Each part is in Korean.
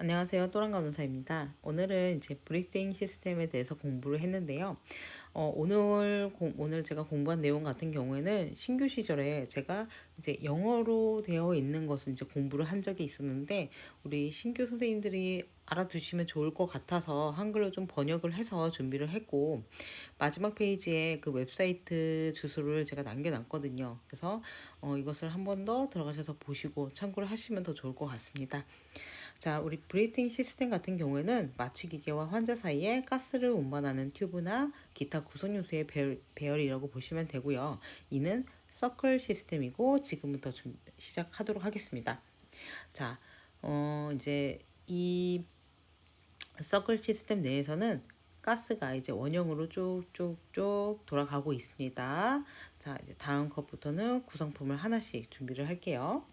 안녕하세요. 또랑 간호사입니다. 오늘은 이제 브리싱 시스템에 대해서 공부를 했는데요. 어, 오늘 공, 오늘 제가 공부한 내용 같은 경우에는 신규 시절에 제가 이제 영어로 되어 있는 것은 이제 공부를 한 적이 있었는데 우리 신규 선생님들이 알아두시면 좋을 것 같아서 한글로 좀 번역을 해서 준비를 했고 마지막 페이지에 그 웹사이트 주소를 제가 남겨놨거든요. 그래서 어, 이것을 한 번 더 들어가셔서 보시고 참고를 하시면 더 좋을 것 같습니다. 자, 우리 브리팅 시스템 같은 경우에는 마취기계와 환자 사이에 가스를 운반하는 튜브나 기타 구성 요소의 배열, 배열 이라고 보시면 되고요. 이는 서클 시스템이고 지금부터 좀 시작하도록 하겠습니다. 자, 어, 이제 이 서클 시스템 내에서는 가스가 이제 원형으로 쭉쭉쭉 돌아가고 있습니다. 자, 이제 다음 컷부터는 구성품을 하나씩 준비를 할게요.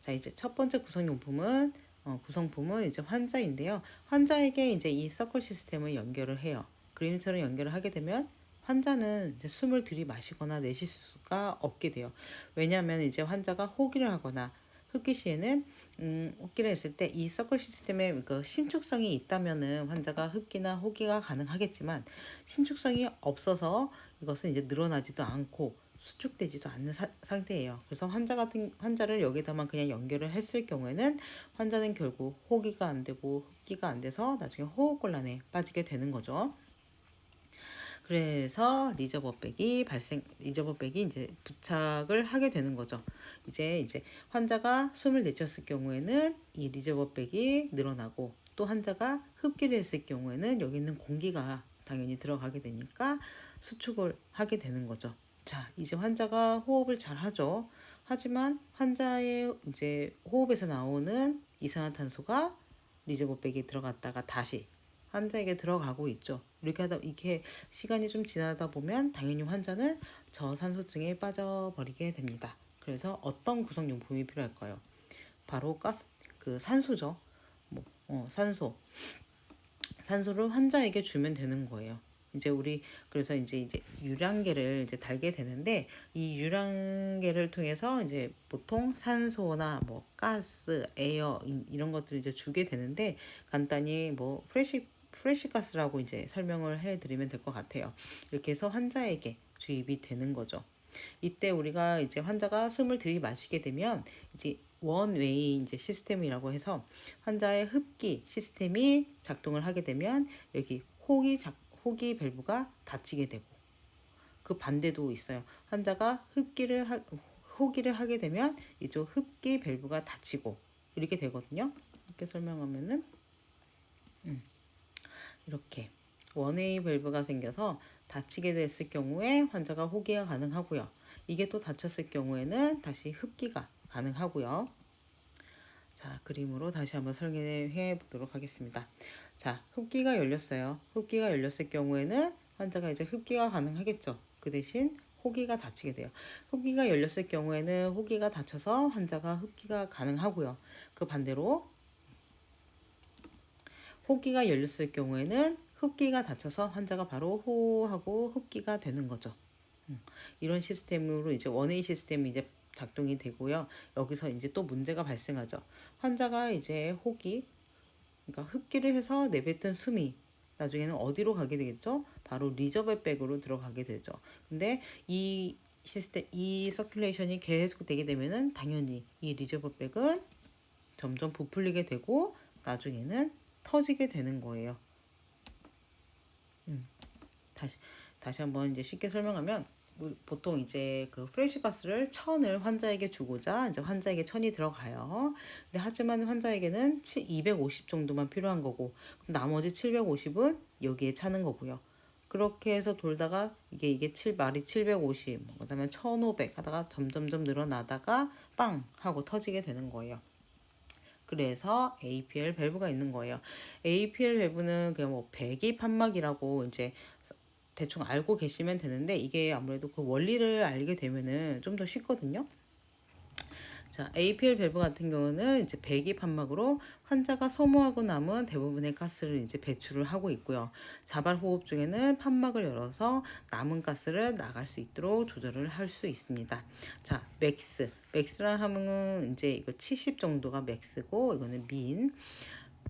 자, 이제 첫 번째 구성용품은 어, 구성품은 이제 환자인데요. 환자에게 이제 이 서클 시스템을 연결을 해요. 그림처럼 연결을 하게 되면 환자는 이제 숨을 들이마시거나 내쉴 수가 없게 돼요. 왜냐하면 이제 환자가 호기를 하거나 흡기 시에는 음, 호기를 했을 때 이 서클 시스템에 그 신축성이 있다면은 환자가 흡기나 호기가 가능하겠지만 신축성이 없어서 이것은 이제 늘어나지도 않고 수축되지도 않는 사, 상태예요. 그래서 환자 같은 환자를 여기다만 그냥 연결을 했을 경우에는 환자는 결국 호기가 안 되고 흡기가 안 돼서 나중에 호흡곤란에 빠지게 되는 거죠. 그래서 리저버백이 발생 리저버백이 이제 부착을 하게 되는 거죠. 이제 이제 환자가 숨을 내쉬었을 경우에는 이 리저버백이 늘어나고 또 환자가 흡기를 했을 경우에는 여기 있는 공기가 당연히 들어가게 되니까 수축을 하게 되는 거죠. 자, 이제 환자가 호흡을 잘 하죠. 하지만 환자의 이제 호흡에서 나오는 이산화탄소가 리저버백에 들어갔다가 다시 환자에게 들어가고 있죠. 이렇게 하다 이렇게 시간이 좀 지나다 보면 당연히 환자는 저산소증에 빠져버리게 됩니다. 그래서 어떤 구성용품이 필요할까요? 바로 가스 그 산소죠. 뭐 어, 산소 산소를 환자에게 주면 되는 거예요. 이제 우리 그래서 이제 이제 유량계를 이제 달게 되는데 이 유량계를 통해서 이제 보통 산소나 뭐 가스, 에어 이런 것들을 이제 주게 되는데 간단히 뭐 프레시 프레시 가스라고 이제 설명을 해 드리면 될 것 같아요. 이렇게 해서 환자에게 주입이 되는 거죠. 이때 우리가 이제 환자가 숨을 들이마시게 되면 이제 원웨이 이제 시스템이라고 해서 환자의 흡기 시스템이 작동을 하게 되면 여기 호기 작 호기 밸브가 닫히게 되고 그 반대도 있어요. 환자가 흡기를 하, 호기를 하게 되면 이쪽 흡기 밸브가 닫히고 이렇게 되거든요. 이렇게 설명하면은 음, 이렇게 원웨이 밸브가 생겨서 닫히게 됐을 경우에 환자가 호기가 가능하고요. 이게 또 닫혔을 경우에는 다시 흡기가 가능하고요. 자, 그림으로 다시 한번 설계해 보도록 하겠습니다. 자, 흡기가 열렸어요. 흡기가 열렸을 경우에는 환자가 이제 흡기가 가능하겠죠. 그 대신 호기가 닫히게 돼요. 흡기가 열렸을 경우에는 호기가 닫혀서 환자가 흡기가 가능하고요. 그 반대로 호기가 열렸을 경우에는 흡기가 닫혀서 환자가 바로 호하고 흡기가 되는 거죠. 음, 이런 시스템으로 이제 원웨이 시스템이 이제 작동이 되고요. 여기서 이제 또 문제가 발생하죠. 환자가 이제 호기, 그러니까 흡기를 해서 내뱉은 숨이 나중에는 어디로 가게 되겠죠? 바로 리저버백으로 들어가게 되죠. 근데 이 시스템, 이 서큘레이션이 계속 되게 되면은 당연히 이 리저버백은 점점 부풀리게 되고 나중에는 터지게 되는 거예요. 음, 다시 다시 한번 이제 쉽게 설명하면 보통 이제 그 프레시 가스를 천을 환자에게 주고자 이제 환자에게 천이 들어가요. 근데 하지만 환자에게는 250 정도만 필요한 거고 나머지 750은 여기에 차는 거고요. 그렇게 해서 돌다가 이게 이게 7 말이 750, 뭐 그다음에 1500 하다가 점점점 늘어나다가 빵 하고 터지게 되는 거예요. 그래서 APL 밸브가 있는 거예요. APL 밸브는 그냥 뭐 배기 판막이라고 이제 대충 알고 계시면 되는데 이게 아무래도 그 원리를 알게 되면은 좀 더 쉽거든요. 자, APL 밸브 같은 경우는 이제 배기 판막으로 환자가 소모하고 남은 대부분의 가스를 이제 배출을 하고 있고요. 자발 호흡 중에는 판막을 열어서 남은 가스를 나갈 수 있도록 조절을 할 수 있습니다. 자, 맥스. 맥스라 하면은 이제 이거 70 정도가 맥스고 이거는 민.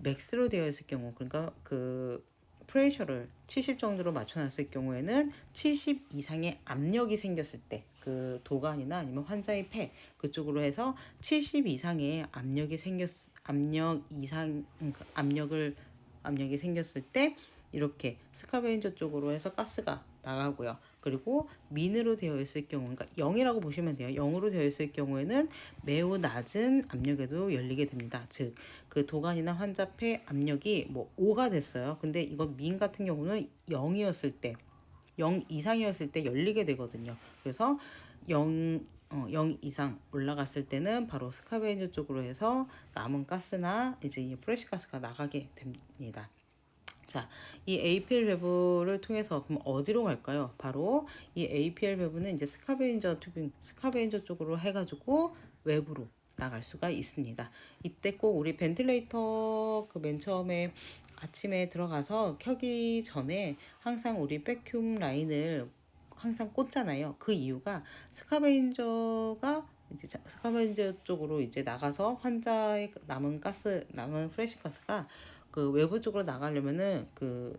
맥스로 되어 있을 경우 그러니까 그 프레셔를 70 정도로 맞춰놨을 경우에는 70 이상의 압력이 생겼을 때 그 도관이나 아니면 환자의 폐 그쪽으로 해서 70 이상의 압력이 생겼 압력 이상 음, 그 압력을 압력이 생겼을 때 이렇게 스카베인저 쪽으로 해서 가스가 나가고요. 그리고 민으로 되어 있을 경우, 그러니까 0이라고 보시면 돼요. 0으로 되어 있을 경우에는 매우 낮은 압력에도 열리게 됩니다. 즉, 그 도관이나 환자폐 압력이 뭐 5가 됐어요. 근데 이거 민 같은 경우는 0이었을 때, 0 이상이었을 때 열리게 되거든요. 그래서 0, 어, 0 이상 올라갔을 때는 바로 스카베인저 쪽으로 해서 남은 가스나 이제 이 프레시 가스가 나가게 됩니다. 자, 이 APL 밸브를 통해서 그럼 어디로 갈까요? 바로 이 APL 밸브는 이제 스카베인저 튜빙, 스카베인저 쪽으로 해가지고 외부로 나갈 수가 있습니다. 이때 꼭 우리 벤틸레이터 그 맨 처음에 아침에 들어가서 켜기 전에 항상 우리 백큐ම් 라인을 항상 꽂잖아요. 그 이유가 스카베인저가 이제 자- 스카베인저 쪽으로 이제 나가서 환자의 남은 가스, 남은 프레시 가스가 그 외부 쪽으로 나가려면은 그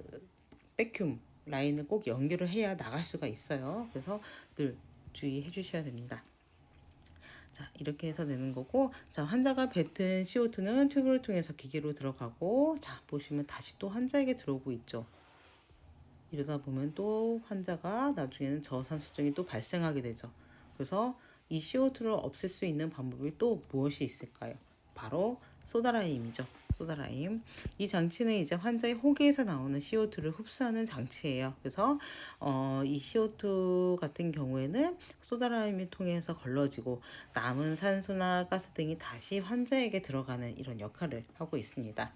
백큐ම් 라인을 꼭 연결을 해야 나갈 수가 있어요. 그래서 늘 주의해 주셔야 됩니다. 자, 이렇게 해서 되는 거고, 자, 환자가 뱉은 CO2는 튜브를 통해서 기계로 들어가고, 자, 보시면 다시 또 환자에게 들어오고 있죠. 이러다 보면 또 환자가 나중에는 저산소증이 또 발생하게 되죠. 그래서 이 CO2를 없앨 수 있는 방법이 또 무엇이 있을까요? 바로 소다라임이죠. 소다라임. 이 장치는 이제 환자의 호기에서 나오는 CO2를 흡수하는 장치예요. 그래서 어, 이 CO2 같은 경우에는 소다라임을 통해서 걸러지고 남은 산소나 가스 등이 다시 환자에게 들어가는 이런 역할을 하고 있습니다.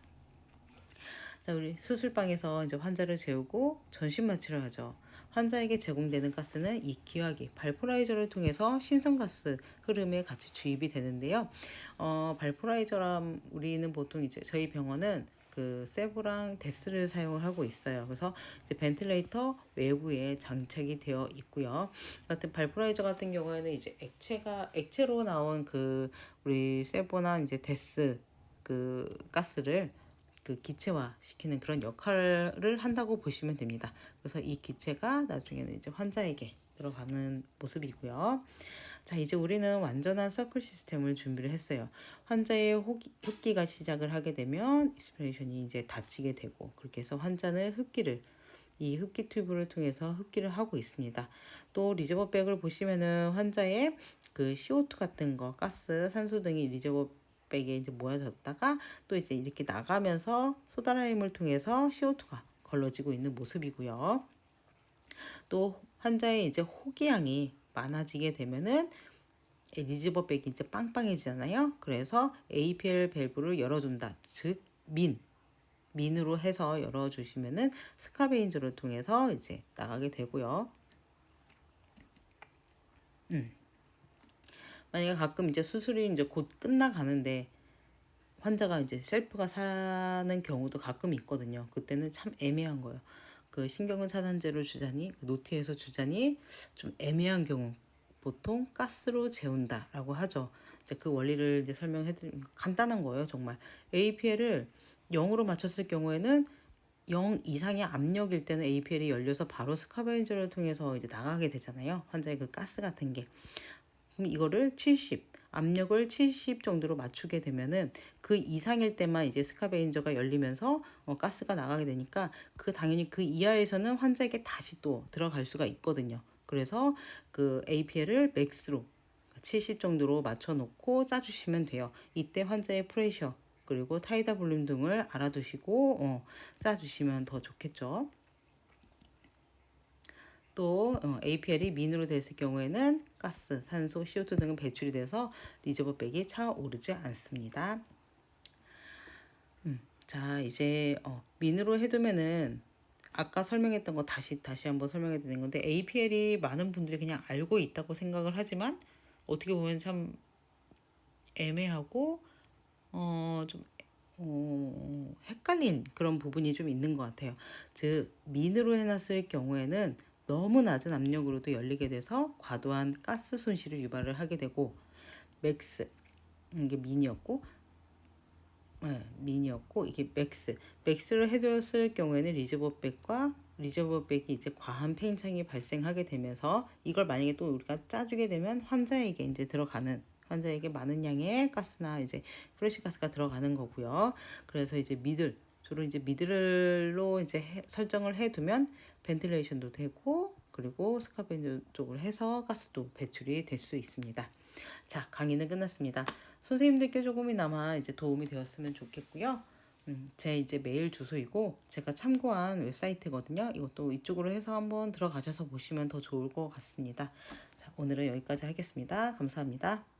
자, 우리 수술방에서 이제 환자를 재우고 전신 마취를 하죠. 환자에게 제공되는 가스는 이 기화기 발포라이저를 통해서 신선가스 흐름에 같이 주입이 되는데요. 어, 발포라이저람 우리는 보통 이제 저희 병원은 그 세브랑 데스를 사용을 하고 있어요. 그래서 이제 벤틸레이터 외부에 장착이 되어 있고요. 같은 발포라이저 같은 경우에는 이제 액체가 액체로 나온 그 우리 세브나 이제 데스 그 가스를 그 기체화 시키는 그런 역할을 한다고 보시면 됩니다. 그래서 이 기체가 나중에는 이제 환자에게 들어가는 모습이고요. 자, 이제 우리는 완전한 서클 시스템을 준비를 했어요. 환자의 호기, 흡기가 시작을 하게 되면 이스피레이션이 이제 닫히게 되고 그렇게 해서 환자는 흡기를 이 흡기 튜브를 통해서 흡기를 하고 있습니다. 또 리저버 백을 보시면은 환자의 그 CO2 같은 거, 가스, 산소 등이 리저버 백에 이제 모여졌다가 또 이제 이렇게 나가면서 소다라임을 통해서 CO2가 걸러지고 있는 모습이고요. 또 환자의 이제 호기량이 많아지게 되면은 리즈버백이 이제 빵빵해지잖아요. 그래서 APL 밸브를 열어준다. 즉 민, 민으로 해서 열어주시면은 스카베인저를 통해서 이제 나가게 되고요. 음. 만약에 가끔 이제 수술이 이제 곧 끝나가는데 환자가 이제 셀프가 사는 경우도 가끔 있거든요. 그때는 참 애매한 거예요. 그 신경은 차단제를 주자니 노트에서 주자니 좀 애매한 경우 보통 가스로 재운다라고 하죠. 이제 그 원리를 이제 설명해 드리면 간단한 거예요, 정말. APL을 0으로 맞췄을 경우에는 0 이상의 압력일 때는 APL이 열려서 바로 스카베인저를 통해서 이제 나가게 되잖아요. 환자의 그 가스 같은 게. 그럼 이거를 70 압력을 70 정도로 맞추게 되면은 그 이상일 때만 이제 스카베인저가 열리면서 어, 가스가 나가게 되니까 그 당연히 그 이하에서는 환자에게 다시 또 들어갈 수가 있거든요. 그래서 그 APL을 맥스로 70 정도로 맞춰놓고 짜주시면 돼요. 이때 환자의 프레셔 그리고 타이다 볼륨 등을 알아두시고 어, 짜주시면 더 좋겠죠. 또 어, APL이 민으로 됐을 경우에는 가스, 산소, CO2 등은 배출이 돼서 리저버백이 차오르지 않습니다. 음, 자 이제 어, 민으로 해두면은 아까 설명했던 거 다시 다시 한번 설명해 드리는 건데 APL이 많은 분들이 그냥 알고 있다고 생각을 하지만 어떻게 보면 참 애매하고 어, 좀 어, 헷갈린 그런 부분이 좀 있는 것 같아요. 즉 민으로 해놨을 경우에는 너무 낮은 압력으로도 열리게 돼서 과도한 가스 손실을 유발을 하게 되고 맥스 이게 민이었고 네, 민이었고 이게 맥스 맥스를 해줬을 경우에는 리저버백과 리저버백이 이제 과한 팽창이 발생하게 되면서 이걸 만약에 또 우리가 짜주게 되면 환자에게 이제 들어가는 환자에게 많은 양의 가스나 이제 프레시 가스가 들어가는 거고요. 그래서 이제 미들 주로 이제 미들로 이제 해- 설정을 해두면 벤틸레이션도 되고 그리고 스카벤저 쪽으로 해서 가스도 배출이 될 수 있습니다. 자 강의는 끝났습니다. 선생님들께 조금이나마 이제 도움이 되었으면 좋겠고요. 음, 제 이제 메일 주소이고 제가 참고한 웹사이트거든요. 이것도 이쪽으로 해서 한번 들어가셔서 보시면 더 좋을 것 같습니다. 자 오늘은 여기까지 하겠습니다. 감사합니다.